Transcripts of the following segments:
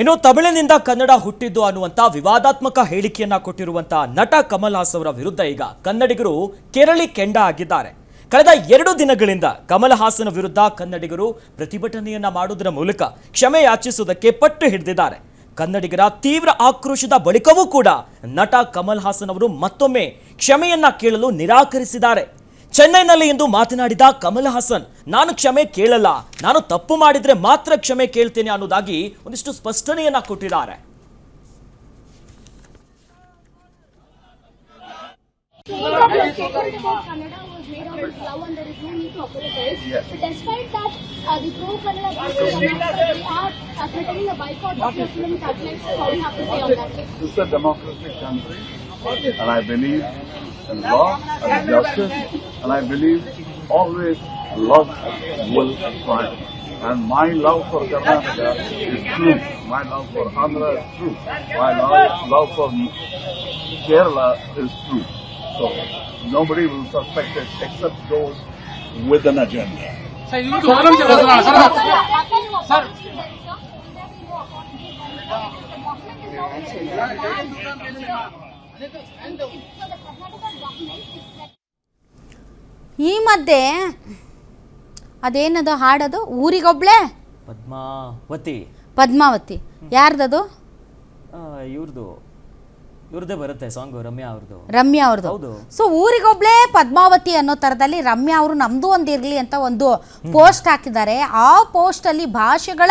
ಇನ್ನು ತಮಿಳಿನಿಂದ ಕನ್ನಡ ಹುಟ್ಟಿದ್ದು ಅನ್ನುವಂತ ವಿವಾದಾತ್ಮಕ ಹೇಳಿಕೆಯನ್ನ ಕೊಟ್ಟಿರುವಂಥ ನಟ ಕಮಲ್ ಹಾಸ್ ಅವರ ವಿರುದ್ಧ ಈಗ ಕನ್ನಡಿಗರು ಕೆರಳಿ ಕೆಂಡ ಆಗಿದ್ದಾರೆ. ಕಳೆದ ಎರಡು ದಿನಗಳಿಂದ ಕಮಲ್ ಹಾಸನ್ ವಿರುದ್ಧ ಕನ್ನಡಿಗರು ಪ್ರತಿಭಟನೆಯನ್ನ ಮಾಡುವುದರ ಮೂಲಕ ಕ್ಷಮೆ ಯಾಚಿಸುವುದಕ್ಕೆ ಪಟ್ಟು ಹಿಡಿದಿದ್ದಾರೆ. ಕನ್ನಡಿಗರ ತೀವ್ರ ಆಕ್ರೋಶದ ಬಳಿಕವೂ ಕೂಡ ನಟ ಕಮಲ್ ಹಾಸನ್ ಅವರು ಮತ್ತೊಮ್ಮೆ ಕ್ಷಮೆಯನ್ನ ಕೇಳಲು ನಿರಾಕರಿಸಿದ್ದಾರೆ. ಚೆನ್ನೈನಲ್ಲಿ ಇಂದು ಮಾತನಾಡಿದ ಕಮಲ್ ಹಾಸನ್ ನಾನು ಕ್ಷಮೆ ಕೇಳಲ್ಲ. ನಾನು ತಪ್ಪು ಮಾಡಿದ್ರೆ ಮಾತ್ರ ಕ್ಷಮೆ ಕೇಳ್ತೇನೆ ಅನ್ನೋದಾಗಿ ಒಂದಿಷ್ಟು ಸ್ಪಷ್ಟನೆಯನ್ನ ಕೊಟ್ಟಿದ್ದಾರೆ. And law, and justice, and I believe always love will triumph. And my love for Karnataka is true. My love for Andhra is true. My love, love for Kerala is true. So nobody will suspect it except those with an agenda. Sir ಇದು ಒಂದು ನಿಮಿಷ Basavanna, sir Can you apologize to them, sir? Will there be no apology from the government? The government is now in the ಈ ಮಧ್ಯೆ ಅದೇನದು ಹಾಡೋದು? ಊರಿಗೊಬ್ಳೆ? ಪದ್ಮಾವತಿ ಪದ್ಮಾವತಿ. ಯಾರ್ದದು? ಇವ್ರದ್ದು ಇವ್ರದ್ದೇ ಬರುತ್ತೆ song Ramya ಅವ್ರದ್ದು ರಮ್ಯಾ ಅವ್ರದ್ದು ಹೌದು. ಸೊ ಊರಿಗೊಬ್ಳೆ ಪದ್ಮಾವತಿ ಅನ್ನೋ ಥರದಲ್ಲಿ ರಮ್ಯಾ ಅವರು ನಮ್ದು ಒಂದು ಇರಲಿ ಅಂತ ಒಂದು ಪೋಸ್ಟ್ ಹಾಕಿದ್ದಾರೆ. ಆ ಪೋಸ್ಟಲ್ಲಿ ಭಾಷೆಗಳ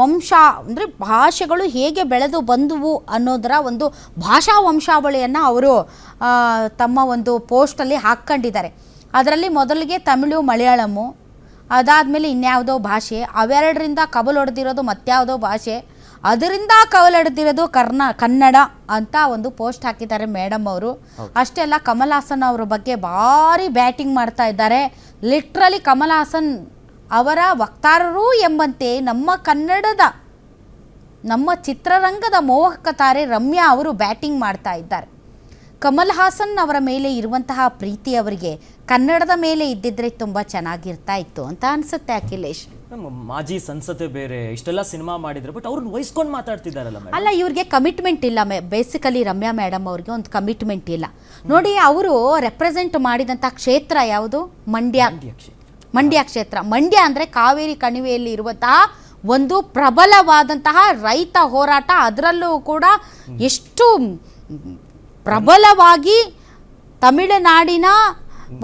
ವಂಶ ಅಂದರೆ ಭಾಷೆಗಳು ಹೇಗೆ ಬೆಳೆದು ಬಂದುವು ಅನ್ನೋದರ ಒಂದು ಭಾಷಾ ವಂಶಾವಳಿಯನ್ನು ಅವರು ತಮ್ಮ ಒಂದು ಪೋಸ್ಟಲ್ಲಿ ಹಾಕ್ಕೊಂಡಿದ್ದಾರೆ. ಅದರಲ್ಲಿ ಮೊದಲಿಗೆ ತಮಿಳು ಮಲಯಾಳಮು ಅದಾದಮೇಲೆ ಇನ್ಯಾವುದೋ ಭಾಷೆ ಅವೆರಡರಿಂದ ಕಬಲೊಡೆದಿರೋದು ಮತ್ಯಾವುದೋ ಭಾಷೆ ಅದರಿಂದ ಕವಲಡೆದಿರೋದು ಕರ್ನಾ ಕನ್ನಡ ಅಂತ ಒಂದು ಪೋಸ್ಟ್ ಹಾಕಿದ್ದಾರೆ ಮೇಡಮ್ ಅವರು. ಅಷ್ಟೇ ಅಲ್ಲ ಕಮಲ್ ಹಾಸನ್ ಅವರ ಬಗ್ಗೆ ಭಾರಿ ಬ್ಯಾಟಿಂಗ್ ಮಾಡ್ತಾ ಇದ್ದಾರೆ. ಲಿಟ್ರಲಿ ಕಮಲ್ ಹಾಸನ್ ಅವರ ವಕ್ತಾರರು ಎಂಬಂತೆ ನಮ್ಮ ಕನ್ನಡದ ನಮ್ಮ ಚಿತ್ರರಂಗದ ಮೋಹಕ ತಾರೆ ರಮ್ಯಾ ಅವರು ಬ್ಯಾಟಿಂಗ್ ಮಾಡ್ತಾ ಇದ್ದಾರೆ. ಕಮಲ್ ಹಾಸನ್ ಅವರ ಮೇಲೆ ಇರುವಂತಹ ಪ್ರೀತಿ ಅವರಿಗೆ ಕನ್ನಡದ ಮೇಲೆ ಇದ್ದಿದ್ರೆ ತುಂಬ ಚೆನ್ನಾಗಿರ್ತಾ ಇತ್ತು ಅಂತ ಅನ್ಸುತ್ತೆ ಅಖಿಲೇಶ್. ಮಾಜಿ ಸಂಸತೆ ಬೇರೆ ಇಷ್ಟೆಲ್ಲ ಸಿನಿಮಾ ಮಾಡಿದ್ರು ಬಟ್ ಅವ್ರನ್ನ ವಹಿಸ್ಕೊಂಡು ಮಾತಾಡ್ತಿದ್ದಾರಲ್ಲ ಅಲ್ಲ ಇವ್ರಿಗೆ ಕಮಿಟ್ಮೆಂಟ್ ಇಲ್ಲ ಮೇ ಬೇಸಿಕಲಿ ರಮ್ಯಾ ಮೇಡಮ್ ಅವ್ರಿಗೆ ಒಂದು ಕಮಿಟ್ಮೆಂಟ್ ಇಲ್ಲ. ನೋಡಿ ಅವರು ರೆಪ್ರೆಸೆಂಟ್ ಮಾಡಿದಂಥ ಕ್ಷೇತ್ರ ಯಾವುದು? ಮಂಡ್ಯ. ಮಂಡ್ಯ ಕ್ಷೇತ್ರ. ಮಂಡ್ಯ ಕ್ಷೇತ್ರ. ಮಂಡ್ಯ ಅಂದರೆ ಕಾವೇರಿ ಕಣಿವೆಯಲ್ಲಿ ಇರುವಂತಹ ಒಂದು ಪ್ರಬಲವಾದಂತಹ ರೈತ ಹೋರಾಟ. ಅದರಲ್ಲೂ ಕೂಡ ಎಷ್ಟು ಪ್ರಬಲವಾಗಿ ತಮಿಳುನಾಡಿನ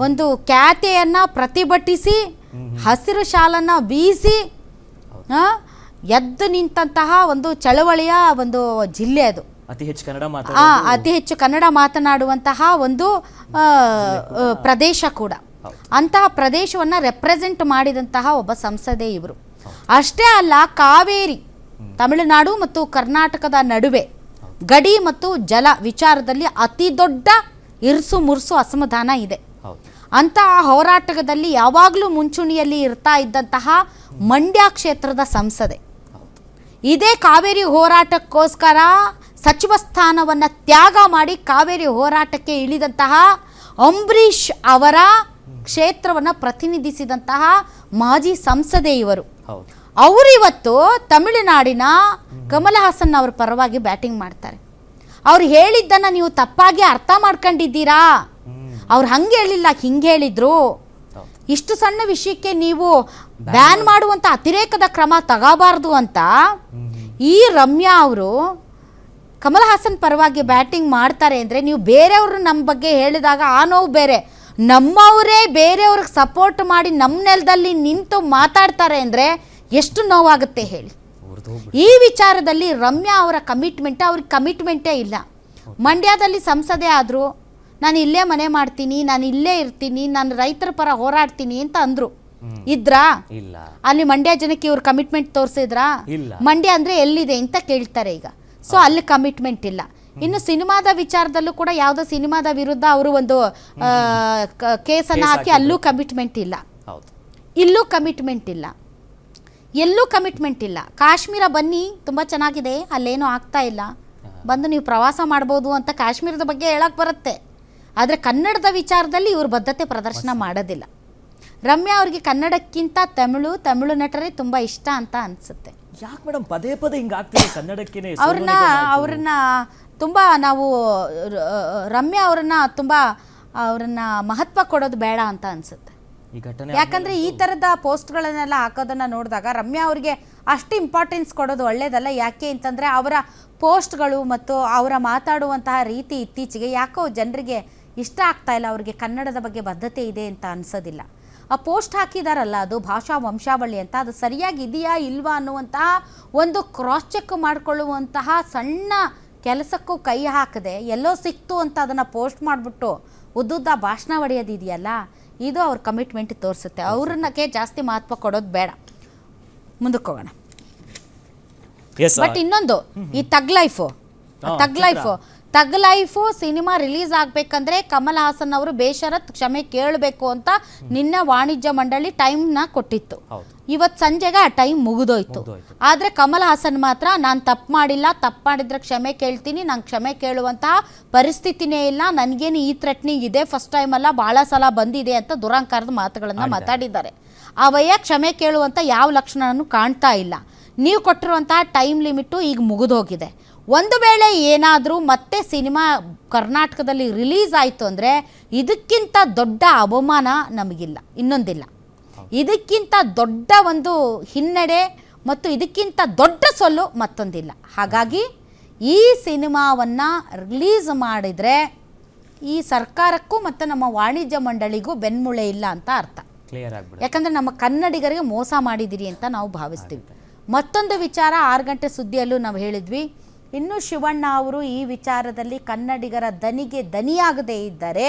ಒಂದು ಖ್ಯಾತೆಯನ್ನು ಪ್ರತಿಭಟಿಸಿ ಹಸಿರು ಶಾಲನ್ನು ಬೀಸಿ ಎದ್ದು ನಿಂತಹ ಒಂದು ಚಳವಳಿಯ ಒಂದು ಜಿಲ್ಲೆ ಅದು. ಅತಿ ಹೆಚ್ಚು ಕನ್ನಡ ಅತಿ ಹೆಚ್ಚು ಕನ್ನಡ ಮಾತನಾಡುವಂತಹ ಒಂದು ಪ್ರದೇಶ ಕೂಡ. ಅಂತಹ ಪ್ರದೇಶವನ್ನು ರೆಪ್ರೆಸೆಂಟ್ ಮಾಡಿದಂತಹ ಒಬ್ಬ ಸಂಸದೆ ಇವರು. ಅಷ್ಟೇ ಅಲ್ಲ ಕಾವೇರಿ ತಮಿಳುನಾಡು ಮತ್ತು ಕರ್ನಾಟಕದ ನಡುವೆ. ಗಡಿ ಮತ್ತು ಜಲ ವಿಚಾರದಲ್ಲಿ ಅತಿ ದೊಡ್ಡ ಇರ್ಸು ಮುರ್ಸು ಅಸಮಾಧಾನ ಇದೆ. ಅಂತಹ ಹೋರಾಟದಲ್ಲಿ ಯಾವಾಗಲೂ ಮುಂಚೂಣಿಯಲ್ಲಿ ಇರ್ತಾ ಇದ್ದಂತಹ ಮಂಡ್ಯ ಕ್ಷೇತ್ರದ ಸಂಸದೆ. ಇದೇ ಕಾವೇರಿ ಹೋರಾಟಕ್ಕೋಸ್ಕರ ಸಚಿವ ಸ್ಥಾನವನ್ನು ತ್ಯಾಗ ಮಾಡಿ ಕಾವೇರಿ ಹೋರಾಟಕ್ಕೆ ಇಳಿದಂತಹ ಅಂಬರೀಷ್ ಅವರ ಕ್ಷೇತ್ರವನ್ನು ಪ್ರತಿನಿಧಿಸಿದಂತಹ ಮಾಜಿ ಸಂಸದೆ ಇವರು. ಹೌದು ಅವರು ಇವತ್ತು ತಮಿಳುನಾಡಿನ ಕಮಲ್ ಹಾಸನ್ ಅವ್ರ ಪರವಾಗಿ ಬ್ಯಾಟಿಂಗ್ ಮಾಡ್ತಾರೆ. ಅವ್ರು ಹೇಳಿದ್ದನ್ನು ನೀವು ತಪ್ಪಾಗಿ ಅರ್ಥ ಮಾಡ್ಕೊಂಡಿದ್ದೀರಾ? ಅವ್ರು ಹಂಗೆ ಹೇಳಿಲ್ಲ ಹಿಂಗೆ ಹೇಳಿದ್ರು. ಇಷ್ಟು ಸಣ್ಣ ವಿಷಯಕ್ಕೆ ನೀವು ಬ್ಯಾನ್ ಮಾಡುವಂಥ ಅತಿರೇಕದ ಕ್ರಮ ತಗೋಬಾರ್ದು ಅಂತ ಈ ರಮ್ಯಾ ಅವರು ಕಮಲ್ ಹಾಸನ್ ಪರವಾಗಿ ಬ್ಯಾಟಿಂಗ್ ಮಾಡ್ತಾರೆ ಅಂದರೆ ನೀವು ಬೇರೆಯವರು ನಮ್ಮ ಬಗ್ಗೆ ಹೇಳಿದಾಗ ಆ ನೋವು ಬೇರೆ. ನಮ್ಮವರೇ ಬೇರೆಯವ್ರಿಗೆ ಸಪೋರ್ಟ್ ಮಾಡಿ ನಮ್ಮ ನೆಲದಲ್ಲಿ ನಿಂತು ಮಾತಾಡ್ತಾರೆ ಅಂದರೆ ಎಷ್ಟು ನೋವಾಗುತ್ತೆ ಹೇಳಿ. ಈ ವಿಚಾರದಲ್ಲಿ ರಮ್ಯಾ ಅವರ ಕಮಿಟ್ಮೆಂಟ್ ಅವ್ರಿಗೆ ಕಮಿಟ್ಮೆಂಟೇ ಇಲ್ಲ. ಮಂಡ್ಯದಲ್ಲಿ ಸಂಸದೆ ಆದರೂ ನಾನು ಇಲ್ಲೇ ಮನೆ ಮಾಡ್ತೀನಿ ನಾನು ಇಲ್ಲೇ ಇರ್ತೀನಿ ನಾನು ರೈತರ ಪರ ಹೋರಾಡ್ತೀನಿ ಅಂತ ಅಂದರು. ಇದ್ರಾ? ಅಲ್ಲಿ ಮಂಡ್ಯ ಜನಕ್ಕೆ ಇವ್ರು ಕಮಿಟ್ಮೆಂಟ್ ತೋರಿಸಿದ್ರಾ. ಮಂಡ್ಯ ಅಂದರೆ ಎಲ್ಲಿದೆ ಅಂತ ಕೇಳ್ತಾರೆ ಈಗ. ಸೊ ಅಲ್ಲಿ ಕಮಿಟ್ಮೆಂಟ್ ಇಲ್ಲ. ಇನ್ನು ಸಿನಿಮಾದ ವಿಚಾರದಲ್ಲೂ ಕೂಡ ಯಾವುದೋ ಸಿನಿಮಾದ ವಿರುದ್ಧ ಅವರು ಒಂದು ಕೇಸನ್ನು ಹಾಕಿ ಅಲ್ಲೂ ಕಮಿಟ್ಮೆಂಟ್ ಇಲ್ಲ. ಇಲ್ಲೂ ಕಮಿಟ್ಮೆಂಟ್ ಇಲ್ಲ. ಎಲ್ಲೂ ಕಮಿಟ್ಮೆಂಟ್ ಇಲ್ಲ. ಕಾಶ್ಮೀರ ಬನ್ನಿ ತುಂಬ ಚೆನ್ನಾಗಿದೆ ಅಲ್ಲೇನೂ ಆಗ್ತಾ ಇಲ್ಲ. ಬಂದು ನೀವು ಪ್ರವಾಸ ಮಾಡ್ಬೋದು ಅಂತ ಕಾಶ್ಮೀರದ ಬಗ್ಗೆ ಹೇಳಕ್ಕೆ ಬರುತ್ತೆ. ಆದರೆ ಕನ್ನಡದ ವಿಚಾರದಲ್ಲಿ ಇವರು ಬದ್ಧತೆ ಪ್ರದರ್ಶನ ಮಾಡೋದಿಲ್ಲ. ರಮ್ಯಾ ಅವ್ರಿಗೆ ಕನ್ನಡಕ್ಕಿಂತ ತಮಿಳು ತಮಿಳು ನಟರೇ ತುಂಬ ಇಷ್ಟ ಅಂತ ಅನಿಸುತ್ತೆ. ಯಾಕೆ ಮೇಡಮ್ ಪದೇ ಪದೇ ಅವ್ರನ್ನ ಅವ್ರನ್ನ ತುಂಬ ನಾವು ರಮ್ಯಾ ಅವ್ರನ್ನ ತುಂಬ ಅವ್ರನ್ನ ಮಹತ್ವ ಕೊಡೋದು ಬೇಡ ಅಂತ ಅನ್ಸುತ್ತೆ. ಈ ಘಟನೆ ಯಾಕಂದ್ರೆ ಈ ಥರದ ಪೋಸ್ಟ್ಗಳನ್ನೆಲ್ಲ ಹಾಕೋದನ್ನ ನೋಡಿದಾಗ ರಮ್ಯಾ ಅವರಿಗೆ ಅಷ್ಟು ಇಂಪಾರ್ಟೆನ್ಸ್ ಕೊಡೋದು ಒಳ್ಳೇದಲ್ಲ ಯಾಕೆ ಅಂತಂದ್ರೆ ಅವರ ಪೋಸ್ಟ್ಗಳು ಮತ್ತು ಅವರ ಮಾತಾಡುವಂತಹ ರೀತಿ ಇತ್ತೀಚೆಗೆ ಯಾಕೋ ಜನರಿಗೆ ಇಷ್ಟ ಆಗ್ತಾ ಇಲ್ಲ ಅವ್ರಿಗೆ ಕನ್ನಡದ ಬಗ್ಗೆ ಬದ್ಧತೆ ಇದೆ ಅಂತ ಅನ್ಸೋದಿಲ್ಲ. ಆ ಪೋಸ್ಟ್ ಹಾಕಿದಾರಲ್ಲ ಅದು ಭಾಷಾ ವಂಶಾವಳಿ ಅಂತ ಅದು ಸರಿಯಾಗಿ ಇದೆಯಾ ಇಲ್ವಾ ಅನ್ನುವಂತಹ ಒಂದು ಕ್ರಾಸ್ ಚೆಕ್ ಮಾಡಿಕೊಳ್ಳುವಂತಹ ಸಣ್ಣ ಕೆಲಸಕ್ಕೂ ಕೈ ಹಾಕದೆ ಎಲ್ಲೋ ಸಿಕ್ತು ಅಂತ ಅದನ್ನು ಪೋಸ್ಟ್ ಮಾಡಿಬಿಟ್ಟು ಉದ್ದುದ್ದ ಭಾಷಣ ಹೊಡೆಯೋದಿದೆಯಲ್ಲ ಇದು ಅವ್ರ ಕಮಿಟ್ಮೆಂಟ್ ತೋರಿಸುತ್ತೆ. ಅವ್ರನ್ನಕ್ಕೆ ಜಾಸ್ತಿ ಮಹತ್ವ ಕೊಡೋದು ಬೇಡ. ಮುಂದಕ್ಕೆ ಹೋಗೋಣ. ಬಟ್ ಇನ್ನೊಂದು ಈ thug life. Thug. Life. Thug life cinema release ಆಗಬೇಕಂದ್ರೆ ಕಮಲ್ ಹಾಸನ್ ಅವರು ಬೇಷರತ್ ಕ್ಷಮೆ ಕೇಳಬೇಕು ಅಂತ ನಿನ್ನೆ ವಾಣಿಜ್ಯ ಮಂಡಳಿ ಟೈಮ್ನ ಕೊಟ್ಟಿತ್ತು. ಇವತ್ತು ಸಂಜೆಗೆ ಆ ಟೈಮ್ ಮುಗಿದೋಯ್ತು. ಆದರೆ ಕಮಲ್ ಹಾಸನ್ ಮಾತ್ರ ನಾನು ತಪ್ಪು ಮಾಡಿಲ್ಲ ತಪ್ಪು ಮಾಡಿದ್ರೆ ಕ್ಷಮೆ ಕೇಳ್ತೀನಿ ನಂಗೆ ಕ್ಷಮೆ ಕೇಳುವಂತಹ ಪರಿಸ್ಥಿತಿನೇ ಇಲ್ಲ ನನಗೇನು ಈ ಥ್ರೆಟ್ನಿಂಗ್ ಇದೆ ಫಸ್ಟ್ ಟೈಮ್ ಅಲ್ಲ ಭಾಳ ಸಲ ಬಂದಿದೆ ಅಂತ ದುರಂಕಾರದ ಮಾತುಗಳನ್ನು ಮಾತಾಡಿದ್ದಾರೆ. ಆ ವಯ್ಯ ಕ್ಷಮೆ ಕೇಳುವಂಥ ಯಾವ ಲಕ್ಷಣನೂ ಕಾಣ್ತಾ ಇಲ್ಲ. ನೀವು ಕೊಟ್ಟಿರುವಂತಹ ಟೈಮ್ ಲಿಮಿಟು ಈಗ ಮುಗಿದೋಗಿದೆ. ಒಂದು ವೇಳೆ ಏನಾದರೂ ಮತ್ತೆ ಸಿನಿಮಾ ಕರ್ನಾಟಕದಲ್ಲಿ ರಿಲೀಸ್ ಆಯಿತು ಅಂದರೆ ಇದಕ್ಕಿಂತ ದೊಡ್ಡ ಅವಮಾನ ನಮಗಿಲ್ಲ ಇನ್ನೊಂದಿಲ್ಲ. ಇದಕ್ಕಿಂತ ದೊಡ್ಡ ಒಂದು ಹಿನ್ನಡೆ ಮತ್ತು ಇದಕ್ಕಿಂತ ದೊಡ್ಡ ಸೊಲ್ಲು ಮತ್ತೊಂದಿಲ್ಲ. ಹಾಗಾಗಿ ಈ ಸಿನಿಮಾವನ್ನು ರಿಲೀಸ್ ಮಾಡಿದರೆ ಈ ಸರ್ಕಾರಕ್ಕೂ ಮತ್ತು ನಮ್ಮ ವಾಣಿಜ್ಯ ಮಂಡಳಿಗೂ ಬೆನ್ಮೂಳೆ ಇಲ್ಲ ಅಂತ ಅರ್ಥ. ಕ್ಲಿಯರ್ ಯಾಕಂದರೆ ನಮ್ಮ ಕನ್ನಡಿಗರಿಗೆ ಮೋಸ ಮಾಡಿದಿರಿ ಅಂತ ನಾವು ಭಾವಿಸ್ತೀವಿ. ಮತ್ತೊಂದು ವಿಚಾರ ಆರು ಗಂಟೆ ಸುದ್ದಿಯಲ್ಲೂ ನಾವು ಹೇಳಿದ್ವಿ. ಇನ್ನು ಶಿವಣ್ಣ ಅವರು ಈ ವಿಚಾರದಲ್ಲಿ ಕನ್ನಡಿಗರ ದನಿಗೆ ದನಿಯಾಗದೇ ಇದ್ದರೆ